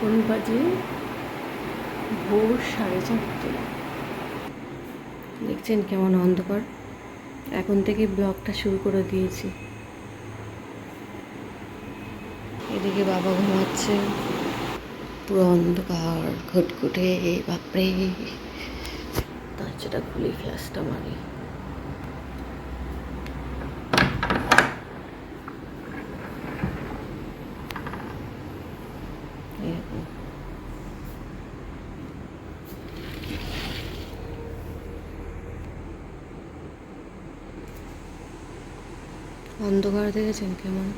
এখন বাজে ভোর সাড়ে চারটে। দেখছেন কেমন অন্ধকার? এখন থেকে ব্লগটা শুরু করে দিয়েছি। এদিকে বাবা ঘুমাচ্ছে। পুরো অন্ধকার, ঘটঘটে বাপরে। তার সেটা খুলে ফ্ল্যাশটা মারি এরকম অন্ধকার দেখেছেন কেমন?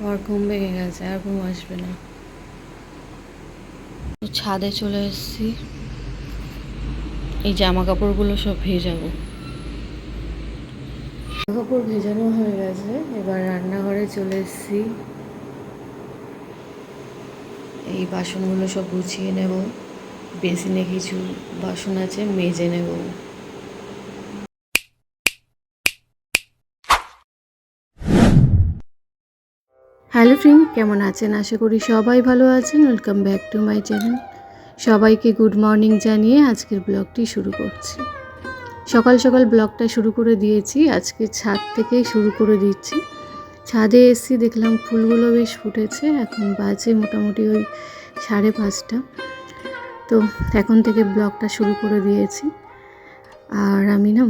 আমার ঘুম ভেঙে গেছে, আর ঘুম আসবে না। ছাদে চলে এসেছি। এই জামা কাপড়গুলো সব ভেজাবো। জামা কাপড় ভেজানো হয়ে গেছে, এবার রান্নাঘরে চলে এসেছি। এই বাসনগুলো সব গুছিয়ে নেব। বেসিনে কিছু বাসন আছে, মেজে নেব। হ্যালো ফ্রেন্ড, কেমন আছেন? আশা করি সবাই ভালো আছেন। Welcome back to my channel সবাইকে গুড মর্নিং জানিয়ে আজকের ব্লগটি শুরু করছি। সকাল সকাল ব্লগটা শুরু করে দিয়েছি। আজকে ছাদ থেকেই শুরু করে দিচ্ছি। ছাদে এসেছি, দেখলাম ফুলগুলো বেশ ফুটেছে। এখন বাজে মোটামুটি ওই সাড়ে পাঁচটা। তো এখন থেকে ব্লগটা শুরু করে দিয়েছি। আর আমি না,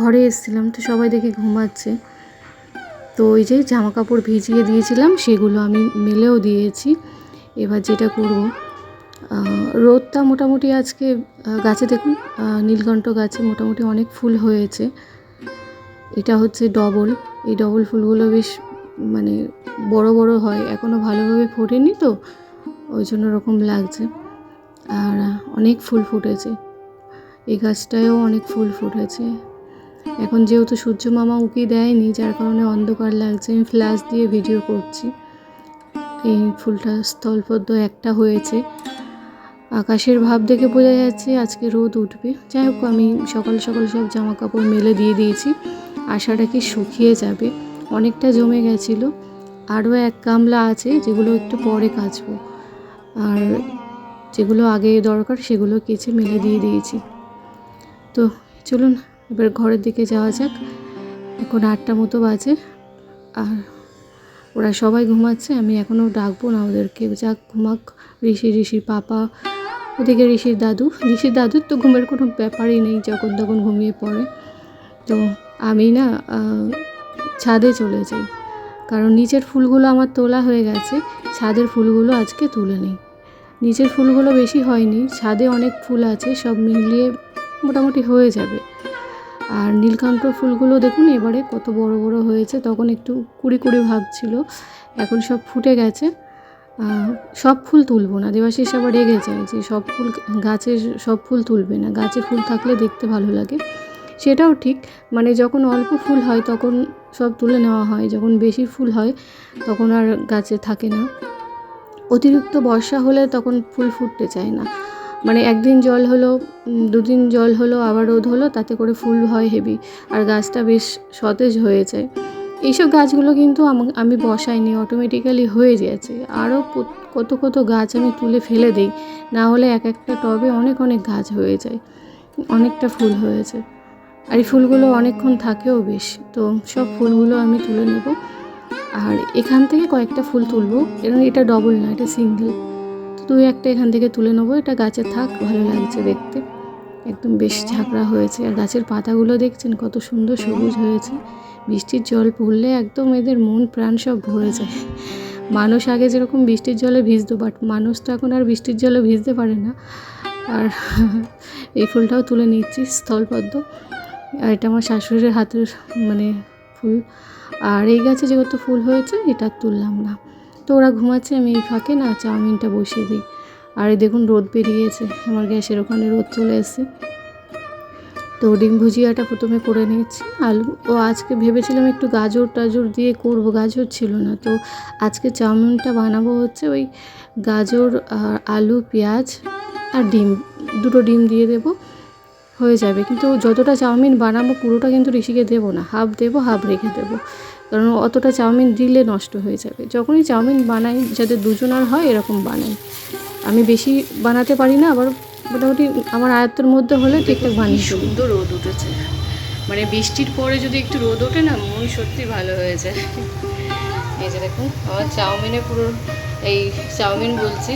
ঘরে এসেছিলাম, তো সবাই দেখে ঘুমাচ্ছে। তো ওই যে জামা কাপড় ভিজিয়ে দিয়েছিলাম, সেগুলো আমি মেলেও দিয়েছি। এবার যেটা করব রোদটা মোটামুটি আজকে গাছে দেখুন নীলকণ্ঠ গাছে মোটামুটি অনেক ফুল হয়েছে। এটা হচ্ছে ডবল। এই ডবল ফুলগুলো বেশ মানে বড় বড় হয় এখনও ভালোভাবে ফোটেনি তো, ওই জন্য ওরকম লাগছে। আর অনেক ফুল ফুটেছে। এই গাছটায়ও অনেক ফুল ফুটেছে। এখন যেহেতু সূর্য মামা উকি দেয়নি, যার কারণে অন্ধকার লাগছে। আমি ফ্ল্যাশ দিয়ে ভিডিও করছি। এই ফুলটা স্থলপদ্ম একটা হয়েছে। আকাশের ভাব দেখে বোঝা যাচ্ছে আজকে রোদ উঠবে। যাই হোক, আমি সকাল সকাল সব জামা কাপড় মেলে দিয়ে দিয়েছি। আশাটা কি শুকিয়ে যাবে? অনেকটা জমে গেছিল। আরও এক গামলা আছে, যেগুলো একটু পরে কাচবো। আর যেগুলো আগে দরকার, সেগুলো কেচে মেলে দিয়ে দিয়েছি। তো, চলুন এবার ঘরের দিকে যাওয়া যাক। এখন আটটা মতো বাজে। আর ওরা সবাই ঘুমাচ্ছে, আমি এখনও ডাকবো না ওদেরকে। যাক ঘুমাক, ঋষি, ঋষির পাপা, ওদিকে ঋষির দাদু। ঋষির দাদুর তো ঘুমের কোনো ব্যাপারই নেই, যখন তখন ঘুমিয়ে পড়ে। তো আমি না ছাদে চলে যাই। কারণ নিচের ফুলগুলো আমার তোলা হয়ে গেছে, ছাদের ফুলগুলো আজকে তুলে নেই। নিচের ফুলগুলো বেশি হয়নি, ছাদে অনেক ফুল আছে, সব মিলিয়ে মোটামুটি হয়ে যাবে। আর নীলকান্ত ফুলগুলো দেখুন, এবারে কত বড় বড় হয়েছে, তখন একটু কুড়ি কুড়ি ভাব ছিল, এখন সব ফুটে গেছে। সব ফুল তুলবো না, দেবাশিস আবার রেগে যায় যে সব ফুল, গাছের সব ফুল তুলবে না, গাছে ফুল থাকলে দেখতে ভালো লাগে। সেটাও ঠিক মানে যখন অল্প ফুল হয় তখন সব তুলে নেওয়া হয়, যখন বেশি ফুল হয় তখন আর গাছে থাকে না। অতিরিক্ত বর্ষা হলে তখন ফুল ফুটতে চায় না। মানে একদিন জল হলো দুদিন জল হলো, আবার রোদ হলো, তাতে করে ফুল হয় হেভি। আর গাছটা বেশ সতেজ হয়ে যায় এইসব গাছগুলো কিন্তু আমা- বসাইনি অটোমেটিক্যালি হয়ে গেছে। আরও কত কত গাছ আমি তুলে ফেলে দিই, না হলে এক একটা টবে অনেক অনেক গাছ হয়ে যায়, অনেকটা ফুল হয়েছে। আর এই ফুলগুলো অনেকক্ষণ থাকেও বেশ, তো সব ফুলগুলো আমি তুলে নেব। আর এখান থেকে কয়েকটা ফুল তুলবো এবং এটা ডবল না, এটা সিঙ্গেল দুই একটা এখান থেকে তুলে নেব, এটা গাছে থাক, ভালো লাগছে দেখতে। একদম বেশ ঝাঁকড়া হয়েছে, আর গাছের পাতাগুলো দেখছেন কত সুন্দর সবুজ হয়েছে। বৃষ্টির জল পড়লে একদম এদের মন, প্রাণ সব ভরে যায়। মানুষ আগে যেরকম বৃষ্টির জলে ভিজতো বাট মানুষ তো এখন আর বৃষ্টির জলে ভিজতে পারে না। আর এই ফুলটাও তুলে নিচ্ছি, স্থলপদ্ম। আর এটা আমার শাশুড়ির হাতের মানে ফুল। আর এই গাছে যেহেতু ফুল হয়েছে, এটা তুললাম না। তো ওরা ঘুমাচ্ছে, আমি এই ফাঁকে না চাউমিনটা বসিয়ে দিই। আর এই দেখুন রোদ বেরিয়েছে আমার গ্যাসের ওখানে রোদ চলে এসেছে। তো ডিম ভুজিয়াটা প্রথমে করে নিয়েছি। আলু, ও আজকে ভেবেছিলাম একটু গাজর টাজর দিয়ে করব, গাজর ছিল না। তো আজকে চাউমিনটা বানাবো হচ্ছে ওই গাজর আর আলু, পেঁয়াজ আর ডিম, দুটো ডিম দিয়ে দেবো। হয়ে যাবে। কিন্তু যতটা চাউমিন বানাবো পুরোটা কিন্তু ঋষিকে দেবো না। হাফ দেবো হাফ রেখে দেবো। কারণ অতটা চাউমিন দিলে নষ্ট হয়ে যাবে। যখনই চাউমিন বানাই যাতে দুজনার হয় এরকম বানাই। আমি বেশি বানাতে পারি না আবার মোটামুটি আমার আয়ত্তের মধ্যে হলে ঠিকঠাক বানিয়ে সুন্দর রোদ উঠেছে। মানে বৃষ্টির পরে যদি একটু রোদ ওঠে না মন সত্যি ভালো হয়ে যায়। এই যে দেখুন আমার চাউমিনে পুরো এই চাউমিন বলছি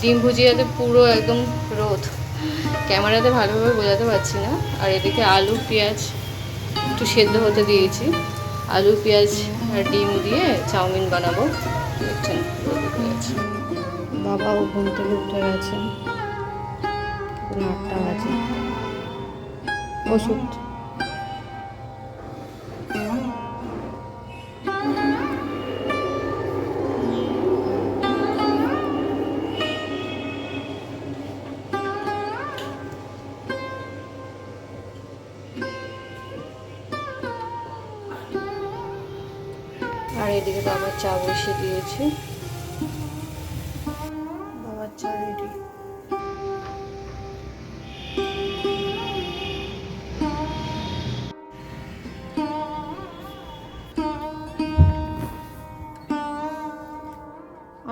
ডিম ভুজিয়াতে পুরো একদম রোদ। ক্যামেরাতে ভালোভাবে বোঝাতে পারছি না। আর এদিকে আলু, পেঁয়াজ একটু সেদ্ধ হতে দিয়েছি। আলু, পেঁয়াজ আর ডিম দিয়ে চাউমিন বানাবো। দেখছেন বাবাও ঘুম থেকে উঠে গেছে। আটটা বাজে। ওষুধ আর এদিকে বাবার চা বসিয়ে দিয়েছি। বাবার চা রেডি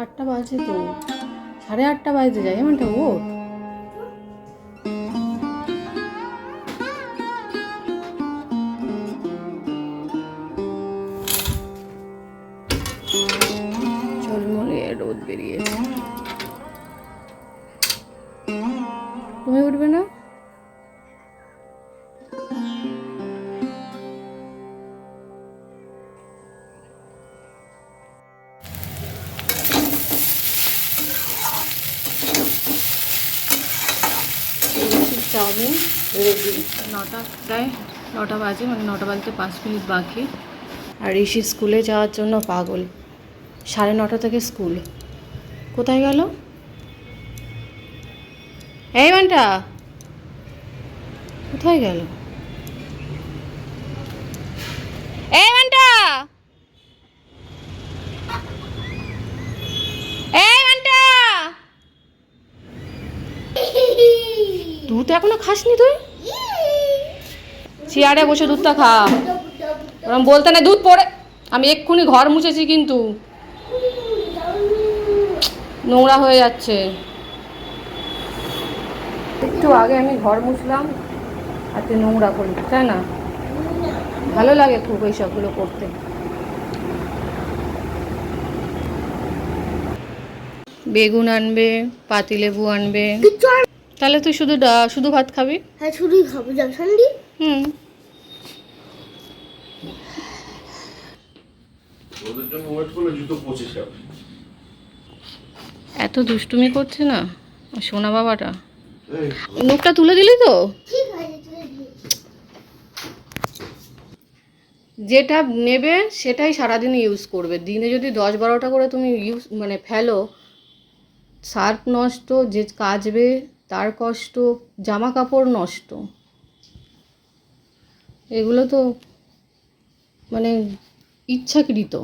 আটটা বাজে তো। সাড়ে আটটা বাজতে যাই এমনটা ওঠ উঠবে না? চাউমিন রেডি নটা প্রায় নটা বাজে মানে নটা বাজতে পাঁচ মিনিট বাকি। আর ঋষি স্কুলে যাওয়ার জন্য পাগল। সাড়ে নটা থেকে স্কুল। কোথায় গেল? এই মানটা কোথায় গেল? এই মানটা এই মানটা দুধ এখনও খাসনি তুই? চেয়ারে বসে দুধটা খা। ওরম বলতে না দুধ পড়ে আমি এক্ষুনি ঘর মুছেছি কিন্তু। নোংরা হয়ে যাচ্ছে। একটু আগে আমি ঘর মুছলাম আর তুই নোংরা করি তাই না? ভালো লাগে খুব এই সবগুলো করতে। বেগুন আনবে পাতিলেবু আনবে। তাহলে তুই শুধু ডা- শুধু ভাত খাবি? হ্যাঁ শুধুই খাব। জাসান্ডি হুম। এত দুষ্টুমি করছে না? সোনা বাবাটা। মুখটা তুলে দিলি তো? যেটা নেবে সেটাই সারাদিন ইউজ করবে। দিনে যদি দশ বারোটা করে তুমি ইউজ মানে ফেলো সার্ফ নষ্ট যে কাচবে তার কষ্ট জামা কাপড় নষ্ট। এগুলো তো মানে ইচ্ছাকৃত।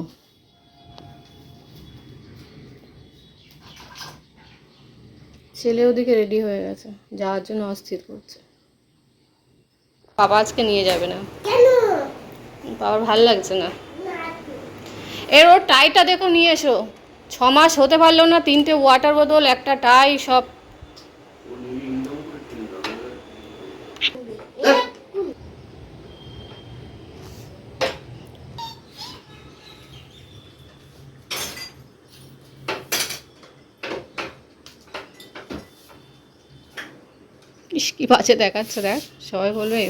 ছেলে ওদিকে রেডি হয়ে গেছে যাওয়ার জন্য অস্থির করছে। বাবা আজকে নিয়ে যাবে না। বাবার ভালো লাগছে না। এর ওর টাইটা দেখো নিয়ে এসো। ছ মাস হতে পারল না তিনটে ওয়াটার বোতল একটা টাই সব ইস কি বাজে দেখাচ্ছে দেখ সবাই বলবে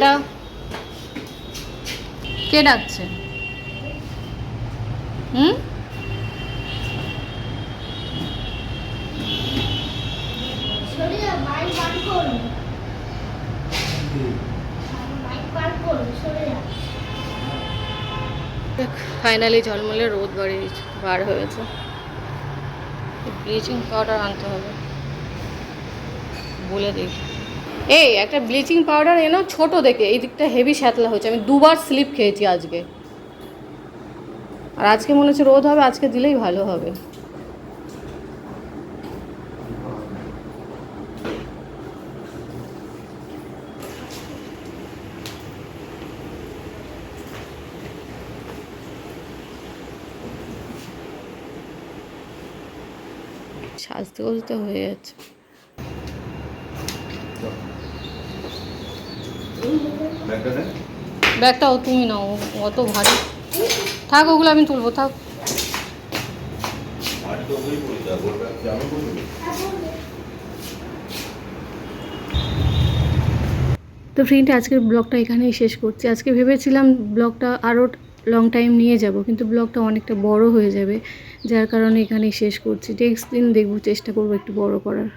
টাটা কে ডাকছে? হুম? ফাইনালি ঝলমলে রোদ বাড়িয়েছে বার হয়েছে। ব্লিচিং পাউডার আনতে হবে। বলে দেখি এই, একটা ব্লিচিং পাউডার এনো ছোট দেখে, এই দিকটা হেভি শ্যাতলা হয়েছে। আমি দুবার স্লিপ খেয়েছি আজকে। আর আজকে মনে হচ্ছে রোদ হবে, আজকে দিলেই ভালো হবে। সাজতে বলতে হয়ে যাচ্ছে ব্যাগটা দেন ব্যাগটাও তুমি নাও, অত ভারী। থাক, ওগুলো আমি তুলবো, থাক। তো ফ্রেন্ড আজকের ব্লগটা এখানেই শেষ করছি। আজকে ভেবেছিলাম ব্লগটা আরও লং টাইম নিয়ে যাব, কিন্তু ব্লগটা অনেকটা বড় হয়ে যাবে, যার কারণে এখানেই শেষ করছি। নেক্সট দিন দেখব, চেষ্টা করব একটু বড় করার।